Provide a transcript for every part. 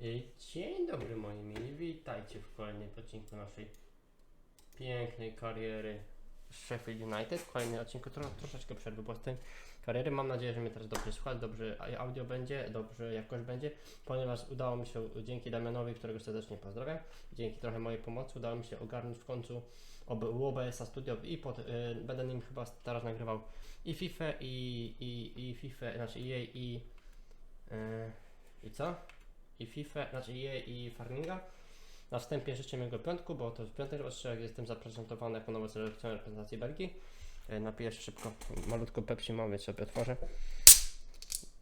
I Dzień dobry moi mili, witajcie w kolejnym odcinku naszej pięknej kariery Sheffield United. W kolejnym odcinku tro, troszeczkę przerwy, bo z kariery mam nadzieję, że mnie teraz dobrze słuchać, dobrze audio będzie, dobrze jakość będzie, ponieważ udało mi się dzięki Damianowi, którego serdecznie pozdrawiam, dzięki trochę mojej pomocy udało mi się ogarnąć w końcu ob, OBS-a Studio i pod, y, będę nim chyba teraz nagrywał i FIFA i, i, i FIFA, znaczy EA i y, i co? I FIFA, znaczy EA i Farminga. Na wstępie życzę miłego piątku, bo to w piątek odcinek jestem zaprezentowany jako nowy selekcjoner reprezentacji Belgii. E, Napiję szybko, malutko Pepsi mam, więc sobie otworzę.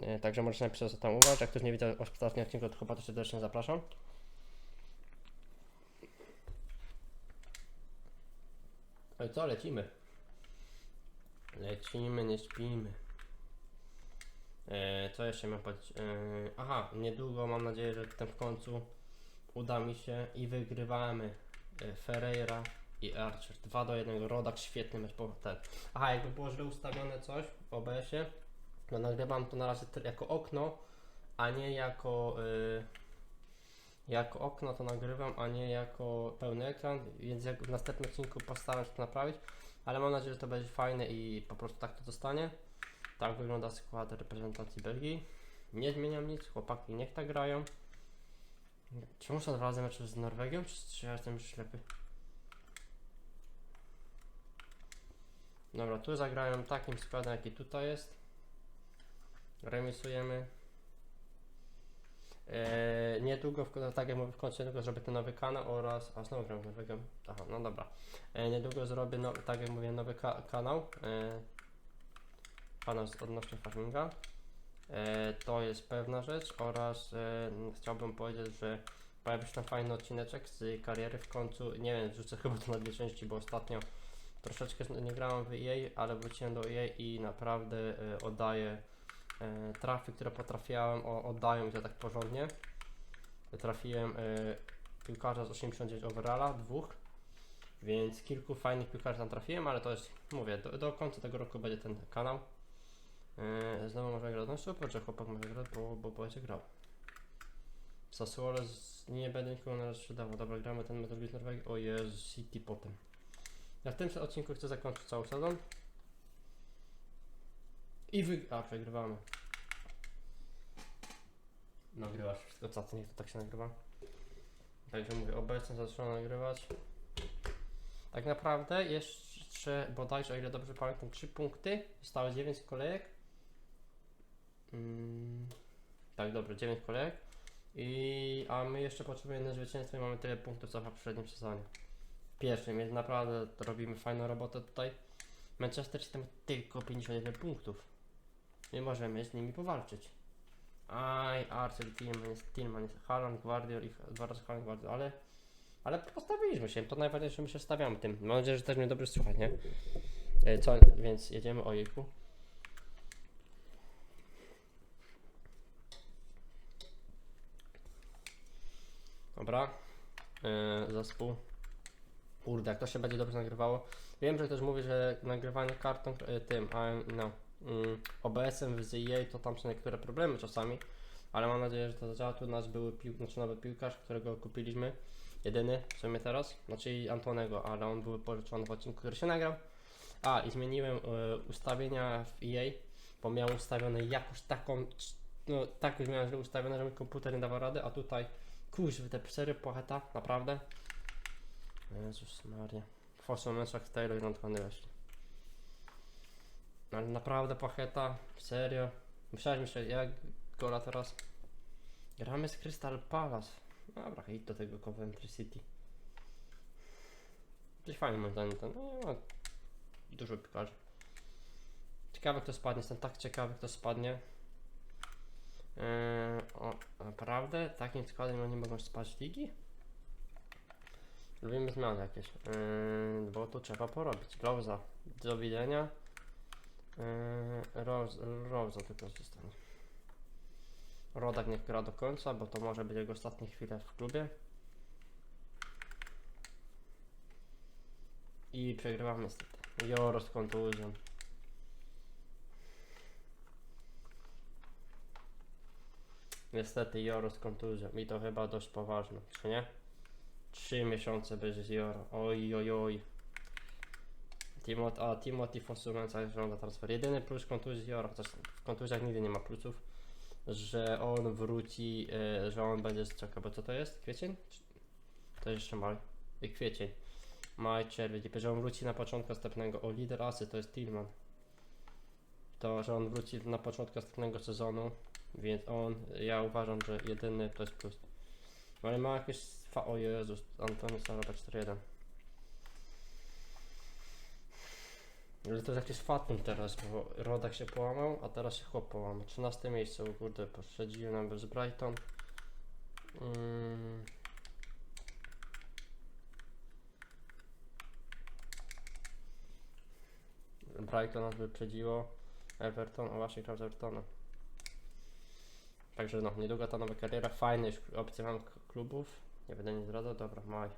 E, Także możecie napisać co tam uważać. Jak ktoś nie widział ostatniego odcinku, to chyba to serdecznie zapraszam. No i co, lecimy. Lecimy, nie śpimy. E, co jeszcze miałem powiedzieć? E, aha, niedługo mam nadzieję, że w końcu uda mi się i wygrywamy e, Ferreira i Archer. 2 do 1. Rodak świetny mecz. Ten. Aha, jakby było źle ustawione coś w OBS-ie, to nagrywam to na razie jako okno, a nie jako. Jako okno to nagrywam, a nie jako pełny ekran, więc jak w następnym odcinku postaram się to naprawić, ale mam nadzieję, że to będzie fajne i po prostu tak to zostanie. Tak wygląda skład reprezentacji Belgii. Nie zmieniam nic, chłopaki niech tak grają. Czy muszę dwa razy mecz z Norwegią, czy, czy ja jestem już ślepy? Dobra, tu zagrają takim składem, jaki tutaj jest. Remisujemy. Eee, niedługo, w, tak jak mówię, w końcu niedługo zrobię ten nowy kanał oraz... A znowu gram z Norwegią. Aha, no dobra. Eee, niedługo zrobię, no, tak jak mówię, nowy ka kanał. Eee, z odnośnie farminga. E, to jest pewna rzecz oraz e, chciałbym powiedzieć, że pojawi się tam fajny odcineczek z kariery w końcu. Nie wiem, wrzucę chyba to na dwie części, bo ostatnio troszeczkę nie grałem w EA, ale wróciłem do EA i naprawdę e, oddaję e, trafy, które potrafiłem, o, oddają mi to tak porządnie. Trafiłem e, piłkarza z 89 overalla, dwóch. Więc kilku fajnych piłkarzy tam trafiłem, ale to jest, mówię, do, do końca tego roku będzie ten kanał. Yy, znowu może grać. No super, że chłopak może grać, bo, bo będzie grał. Sassuolo z... nie będę nikogo na razie sprzedawał. Dobra, gramy ten Metal Gear Norwegii. O Jezu, City potem. Ja w tym odcinku chcę zakończyć cały sezon. I wy... A, przegrywamy. Nagrywasz wszystko, co to niech to tak się nagrywa. Także mówię, obecnie zaczynam nagrywać. Tak naprawdę jeszcze bodajże, o ile dobrze pamiętam, 3 punkty. Zostało 9 kolejek. Mm, tak, dobrze, 9 kolejek. I, a my jeszcze potrzebujemy zwycięstwo i mamy tyle punktów co w poprzednim sezonie. Pierwszym, więc naprawdę robimy fajną robotę tutaj. Manchester City ma tylko 51 punktów. Nie możemy z nimi powalczyć. Aj, Archer, Tillman, Tillman, Haaland, Guardiol i Haaland, Guardiol, ale ale postawiliśmy się, to najważniejsze, my się stawiamy tym. Mam nadzieję, że też mnie dobrze słuchać, nie? E, Co, więc jedziemy, ojejku. Dobra. E, zespół. Kurde, jak to się będzie dobrze nagrywało. Wiem, że ktoś mówi, że nagrywanie kartą e, tym, a no, mm, OBS-em w EA to tam są niektóre problemy czasami, ale mam nadzieję, że to zadziała. Tu nasz były pił, znaczy nowy piłkarz, którego kupiliśmy jedyny w sumie teraz, znaczy Antonego, ale on był pożyczony w odcinku, który się nagrał. A, i zmieniłem e, ustawienia w EA, bo miałem ustawione jakoś taką, no tak już miałem ustawione, że mi komputer nie dawał rady, a tutaj, kuźwy, te sery płacheta, naprawdę. Jezus Maria. Fossil meczach Taylor i Antony weszli. Ale naprawdę pacheta, serio. Myślałem, że jak gola teraz. Gramy z Crystal Palace. Dobra, idź do tego Coventry City. Coś fajnie moim zdaniem ten. No, dużo piłkarzy. Ciekawe kto spadnie, jestem tak ciekawy kto spadnie. Yy, naprawdę? Takim składem oni mogą spać ligi? Lubimy zmiany jakieś. Yy, bo tu trzeba porobić. Roza. Do widzenia. Yy, Roza tylko zostanie. Rodak niech gra do końca, bo to może być jego ostatnie chwile w klubie. I przegrywamy niestety. Joro z kontuzją. Niestety Joro z kontuzją i to chyba dość poważne, czy nie? Trzy miesiące bez Joro. Oj, oj, oj. Timot, a Timothy Fosumen cały wygląda transfer. Jedyny plus kontuzji Joro, chociaż w kontuzjach nigdy nie ma plusów, że on wróci, e, że on będzie, czekaj, bo co to jest? Kwiecień? To jeszcze maj. I kwiecień. Maj, czerwiec, i że on wróci na początku następnego. O, lider asy to jest Tillman. To, że on wróci na początku następnego sezonu, więc on, ja uważam, że jedyny to jest plus. No Ale ma jakieś, fa- o Jezus, Antony Salaba 4-1. Ale to jest jakiś fatum teraz, bo Rodak się połamał, a teraz się chłop połamał. 13 miejsce, o kurde, pośledziłem nam bez Brighton. Mm. Brighton nas wyprzedziło. Everton, o właśnie gram z Evertonem. Także no, niedługo ta nowa kariera, fajny już opcje mam klubów. Nie będę nic zdradzał, dobra, maj.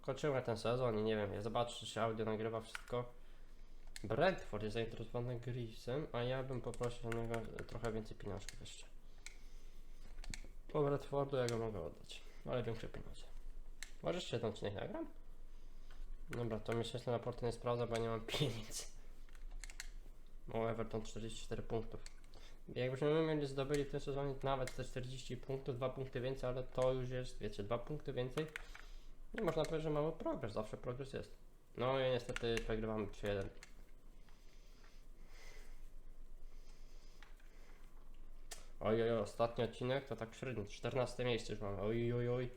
Kończymy ten sezon i nie wiem, ja zobaczę, czy się audio nagrywa wszystko. Brentford jest zainteresowany Greavesem, a ja bym poprosił o niego trochę więcej pieniążków jeszcze. Po Brentfordu ja go mogę oddać, ale większe pieniądze. Może jeszcze jeden odcinek nagram? Dobra, to miesięczne raporty nie sprawdza, bo nie mam pieniędzy. O, Everton 44 punktów. Jakbyśmy my mieli zdobyli w tym sezonie nawet te 40 punktów, 2 punkty więcej, ale to już jest, wiecie, 2 punkty więcej. Nie można powiedzieć, że mały progres, zawsze progres jest. No i niestety przegrywamy 3-1. Oj, oj, oj, ostatni odcinek to tak średnio, 14 miejsce już mamy. Oj, oj, oj.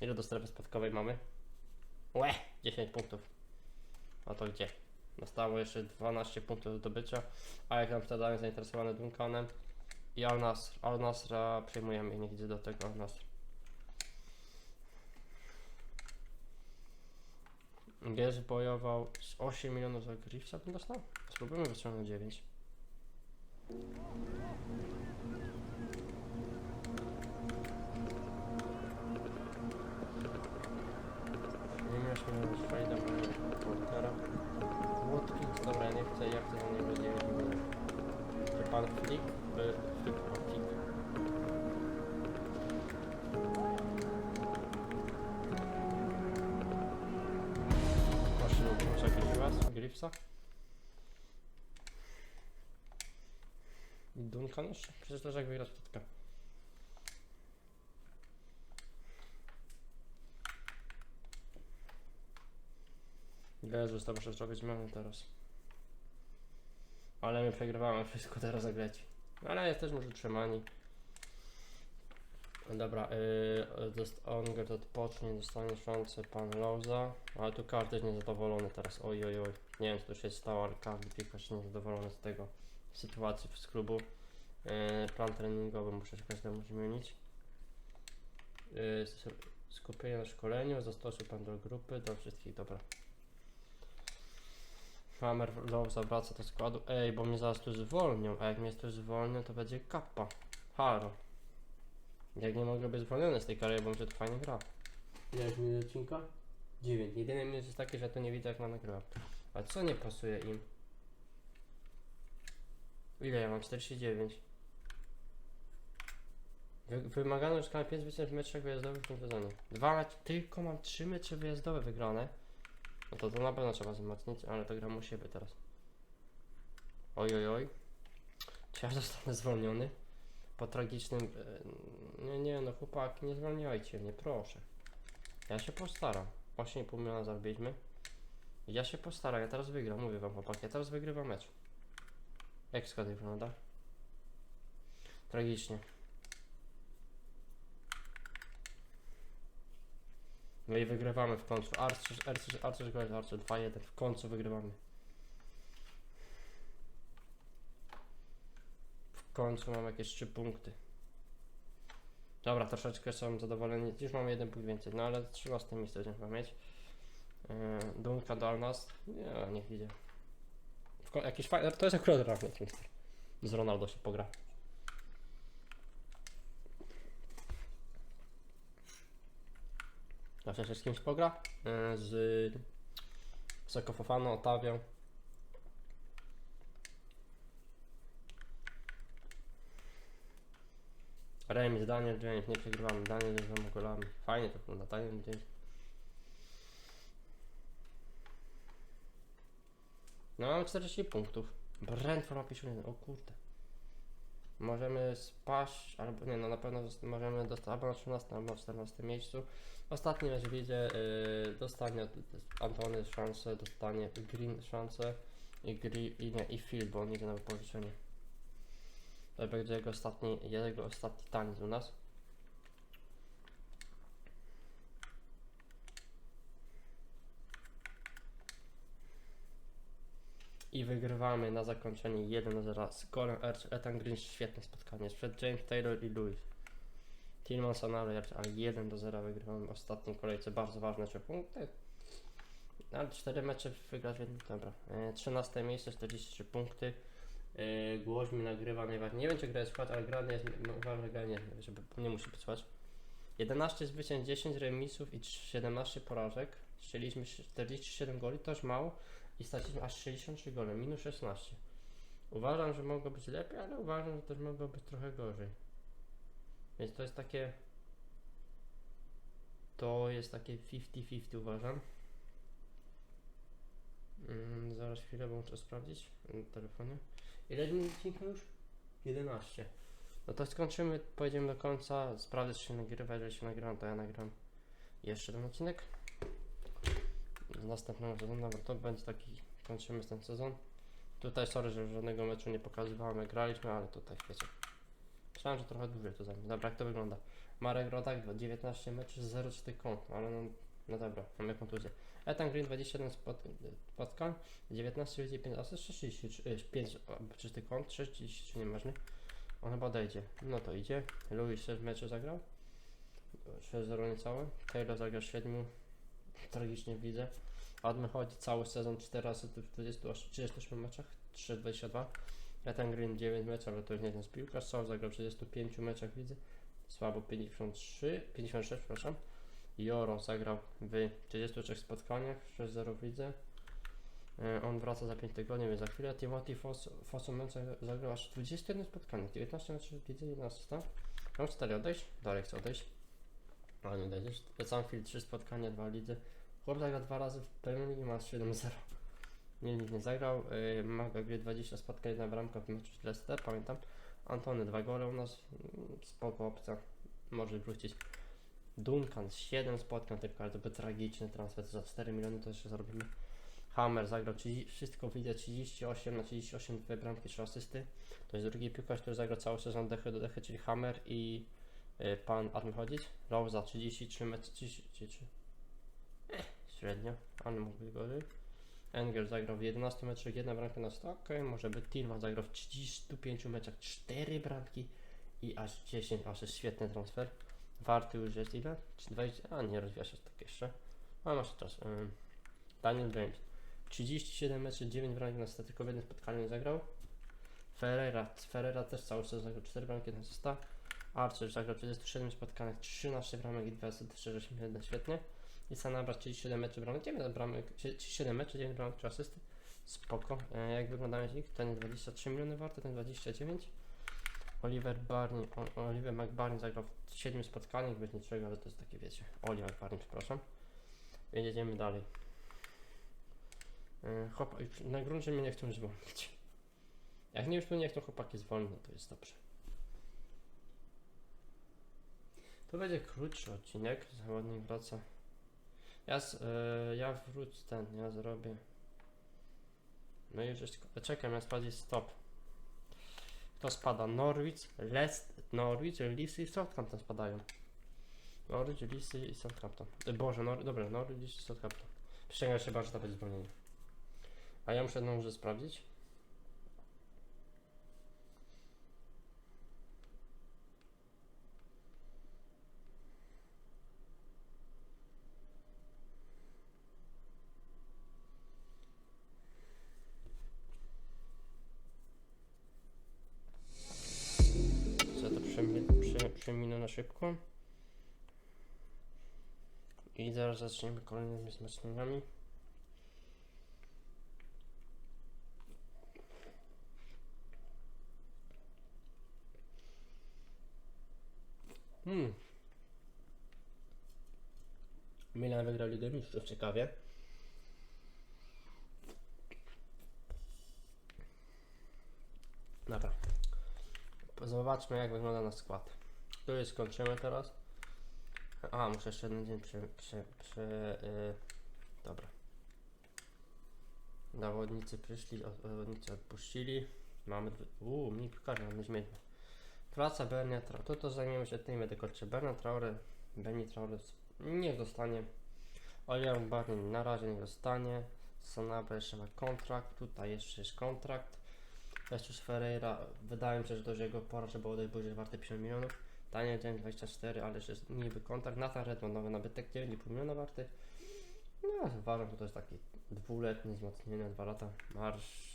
Ile do strefy spadkowej mamy? Łe, 10 punktów. A to gdzie? Zostało jeszcze 12 punktów do zdobycia, a jak Amsterdam jest zainteresowany Duncanem i Al Nasr, Al Nasra przejmujemy i niech idzie do tego Al Nasr. Gies bojował z 8 milionów za Griffsa bym dostał? Spróbujmy wyciągnąć 9. Flick. Masz muszę jakiś was, Griffsa? Duncan jeszcze? Przecież też jak wygrać spotka. Jezus, to muszę zrobić zmiany teraz. Ale my przegrywamy wszystko teraz zagrać. Ale jesteśmy już utrzymani. Dobra, yy, Onger odpocznie, dostanie szansę pan Lauza. Ale tu każdy jest niezadowolony teraz. Oj, oj, oj. Nie wiem co tu się stało, ale każdy piłkarz niezadowolony z tego sytuacji z klubu. Yy, plan treningowy muszę się każdemu zmienić. Yy, skupienie na szkoleniu, zastosuj pan do grupy, do wszystkich, dobra. Hammer Lowe wraca do składu. Ej, bo mnie zaraz tu zwolnią, a jak mnie tu zwolnią, to będzie kappa. Haro. Jak nie mogę być zwolniony z tej kariery, bo mi się to fajnie gra. Ile jest minut odcinka? 9. Jedyny minus jest taki, że to nie widzę jak ma nagrywa. A co nie pasuje im? Ile ja mam? 49. Wy, wymagano już na 5 zwycięstw w meczach wyjazdowych w tym sezonie. Dwa tylko mam 3 mecze wyjazdowe wygrane. No to to na pewno trzeba wzmocnić, ale to gram u siebie teraz. Oj, oj, oj. Czy ja zostanę zwolniony? Po tragicznym... e, Nie, nie, no chłopaki, nie zwalniajcie mnie, proszę. Ja się postaram. 8,5 miliona zarobiliśmy. Ja się postaram, ja teraz wygram, mówię wam chłopaki, ja teraz wygrywam mecz. Jak skład wygląda? Tragicznie. No i wygrywamy w końcu. Archer, Archer, Archer, Archer, Archer 2-1. W końcu wygrywamy. W końcu mam jakieś 3 punkty. Dobra, troszeczkę są zadowoleni. Już mamy jeden punkt więcej, no ale 13 miejsce będziemy mieć. Yy, Dunka do nas. Nie, niech idzie. Jakiś fajny, to jest akurat raz Z Ronaldo się pogra. Zawsze się z kimś pogra. Yy, z Sokofofaną, Otawią. Remis, Daniel James, nie przegrywamy. Daniel James za golami. Fajnie to wygląda, Daniel James. No mamy 40 punktów. Brentford ma 51, o kurde. Możemy spaść, albo nie, no na pewno możemy dostać albo na 13, albo na 14 miejscu. Ostatni mecz widzę, yy, dostanie Antony szansę, dostanie Green szansę i, Gri, i, nie, i Phil, bo on idzie na wypożyczenie. To będzie jego ostatni, jego ostatni taniec u nas. I wygrywamy na zakończenie 1 0 z golem Erch, Ethan Green, świetne spotkanie. Przed James Taylor i Lewis. Tillman Sonale, ale 1 do 0 wygrywamy w ostatniej kolejce. Bardzo ważne 3 punkty. Ale 4 mecze wygrać w jednym. Dobra. E, 13 miejsce, 43 punkty. Yy, Głoś mi nagrywa najważniej. Nie wiem czy gra jest skład, ale gra nie jest. No, uważam, że nie, żeby, nie musi być słać. 11 zwycięstw, 10 remisów i 17 porażek. Strzeliśmy 47 goli, to już mało. I straciliśmy aż 63 gole, minus 16. Uważam, że mogło być lepiej, ale uważam, że też mogło być trochę gorzej. Więc to jest takie. To jest takie 50-50 uważam. Mm, zaraz chwilę, bo muszę sprawdzić na telefonie. Ile minut odcinka już? 11. No to skończymy, pojedziemy do końca. Sprawdzę, czy się nagrywa. Jeżeli się nagrywam, to ja nagram jeszcze ten odcinek. Następnego sezonu, dobra, to będzie taki, kończymy ten sezon. Tutaj sorry, że żadnego meczu nie pokazywałem, graliśmy, ale tutaj wiecie. Myślałem, że trochę dłużej to zajmie. Dobra, jak to wygląda? Marek Rodak, 19 meczy, 0,4 kąt, ale no, no dobra, mamy kontuzję. Ethan Green, 27 spot, spotkań, 19 ludzi, 5 asyst, 65 czysty kąt, 33 nieważny. On chyba odejdzie. No to idzie. Louis 6 meczy zagrał. 6-0 niecałe. Taylor zagrał 7. Tragicznie widzę. Admy chodzi cały sezon 4 razy w 28, 38 meczach. 3-22. Ethan Green 9 meczów, ale to już nie z piłkarz. Saul zagrał w 35 meczach widzę. Słabo 53, 56 przepraszam. Joro zagrał w 33 spotkaniach, 6-0 widzę. E, On wraca za 5 tygodni, więc za chwilę. Timothy Foss, Fossumence zagrał aż 21 spotkaniach, 19 meczów widzę, 11 tak? Mam 4 odejść, dalej chcę odejść. Ale nie odejdziesz. Sanfield 3 spotkania, 2 lidzy. Chłop zagrał dwa razy w Premier League, ma 7-0. Nie, nie zagrał. Yy, Maga gry 20 spotkań, jedna bramka w meczu z Leicester, pamiętam. Antony 2 gole u nas, mm, spoko opcja, może wrócić. Duncan 7 spotkań tylko, ale to był tragiczny transfer, za 4 miliony to jeszcze zarobimy. Hammer zagrał 30, wszystko widzę 38 na 38, dwie bramki, 3 asysty. To jest drugi piłkarz, który zagrał cały sezon dechy do dechy, czyli Hammer i y, pan Adam chodzić. Rosa 33 mecze, 33. Średnio, ale mógł być gorzej. Engel zagrał w 11 meczach, jedna bramka na 100, ok, może być Tillman zagrał w 35 meczach, 4 bramki i aż 10 asyst, świetny transfer. Warty już jest ile? Czy 20? A nie, rozwija się tak jeszcze. A masz czas. Daniel James. 37 meczy, 9 bramek na 100, tylko w jednym spotkaniu zagrał. Ferreira, Ferreira też cały sezon zagrał 4 bramki na 100. Archer zagrał 37 spotkaniach, 13 bramek i 2 asysty, 61 świetnie. I Sanabra 37 meczy bramek, 9 bramek, 37 meczy, 9 bramek, 3 asysty. Spoko. E, jak wygląda ich? Ten 23 miliony warty, ten 29. Oliver Barney, Oliver McBarney zagrał w 7 spotkaniach, bez niczego, ale to jest takie wiecie. Oli McBarney, przepraszam. Więc jedziemy dalej. Yy, Chłopak, na gruncie mnie nie chcą zwolnić. Jak nie już mnie nie chcą chłopaki zwolnić, to jest dobrze. To będzie krótszy odcinek, zawodnik wraca. Ja, z, yy, ja wrócę ten, ja zrobię. No i już czekam, ja sprawdzę stop. Kto spada? Norwich, Leicester, Norwich, Leeds i Southampton spadają. Norwich, Leeds i Southampton. E, Boże, Nor dobra, Norwich, i Southampton. Przysięgam się bardzo, to będzie zwolnienie. A ja muszę jedną rzecz sprawdzić. Na szybko. I zaraz zaczniemy kolejnymi smacznikami. Hmm. Milan wygrał Ligę Mistrzów, ciekawie. Dobra. Zobaczmy jak wygląda nasz skład. Już skończymy teraz. A, muszę jeszcze jeden dzień przy... przy, przy yy, dobra. Zawodnicy przyszli, odpuścili. Mamy... Uuu, mniej piłkarzy, mamy zmienić. Praca Bernia Traore. To to zajmiemy się tym, tylko czy Bernia Traore, Benny Traore nie zostanie. Oliver Barney na razie nie zostanie. Sanabra jeszcze ma kontrakt, tutaj jeszcze jest kontrakt. Jesus Ferreira, wydaje mi się, że to jego pora, żeby odejść, bo już jest warte 50 milionów. Daniel James 24, ale jeszcze niby kontrakt. Nathan Redmond nowy nabytek 9,5 miliona warty. No, uważam, że to jest taki dwuletni wzmocnienie, dwa lata. Marsz.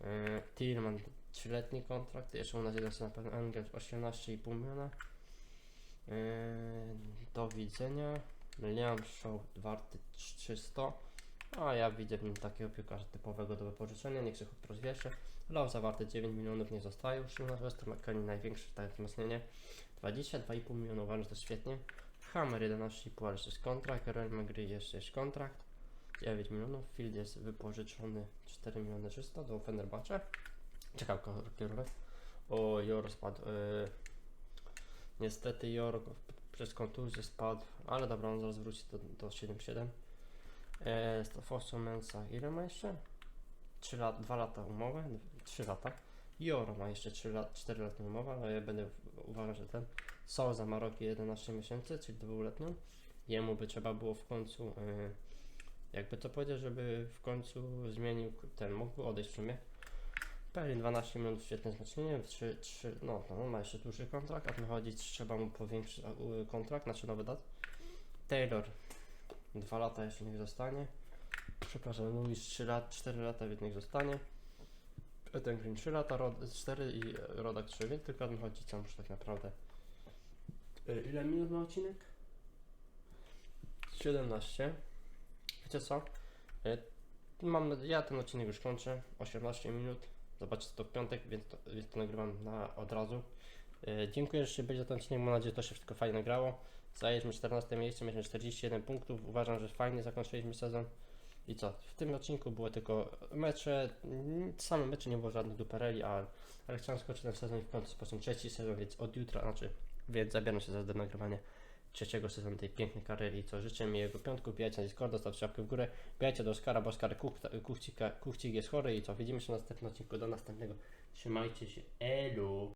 Yy, Tillman 3-letni kontrakt, jeszcze u nas jest na pewno Engels 18,5 miliona. Yy, do widzenia. Liam Shaw warty 300. A ja widzę w nim takiego piłkarza typowego do wypożyczenia, niech się chłop rozwieszy. Lau zawarte 9 milionów nie zostaje już u nas, Weston McKennie największe tak wzmocnienie. 22,5 milionów uważam, że to świetnie. Hammer 11,5, ale jest kontrakt. Real McGree jeszcze jest kontrakt. 9 milionów. Field jest wypożyczony 4 miliony 300 do Fenerbahce. Ciekaw kierunek. O, Jor spadł. Yy, niestety Jor przez kontuzję spadł, ale dobra, on zaraz wróci do, do 7-7. E, Fosso Mensa, ile ma jeszcze? 3 lat, 2 lata umowy, 3 lata. Joro ma jeszcze 3 lat, 4 lata umowę, ale ja będę uważał, że ten Souza ma rok i 11 miesięcy, czyli dwuletnią. Jemu by trzeba było w końcu, e, jakby to powiedzieć, żeby w końcu zmienił, ten mógł odejść w sumie. Pelin 12 milionów, świetne wzmocnienie, 3, 3, no, no, ma jeszcze dłuższy kontrakt, a tu chodzi, trzeba mu powiększyć kontrakt, znaczy nowy dat. Taylor, 2 lata jeszcze niech zostanie. Przepraszam, Luis 3 lat, 4 lata, więc niech zostanie. Ten Green 3 lata, Rod, 4 i e, Rodak 3, więc tylko o chodzi, co muszę tak naprawdę. E, Ile minut ma odcinek? 17. Wiecie co? E, Mam, ja ten odcinek już kończę. 18 minut. Zobaczcie to w piątek, więc to, więc to nagrywam na, od razu. Dziękuję, że się byli za ten odcinek. Mam nadzieję, że to się wszystko fajnie nagrało. Zajęliśmy 14 miejsce, mieliśmy 47 punktów. Uważam, że fajnie zakończyliśmy sezon. I co? W tym odcinku było tylko mecze, mm, same mecze, nie było żadnych dupereli, ale, ale chciałem skończyć ten sezon i w końcu sposób trzeci sezon, więc od jutra, znaczy, więc zabieram się za do nagrywania trzeciego sezonu tej pięknej kariery i co życzę mi jego piątku, bijajcie na Discorda, stawcie łapkę w górę, bijajcie do Oskara, bo Oskar Kuchcik jest chory i co, widzimy się na następnym odcinku, do następnego, trzymajcie się, elu!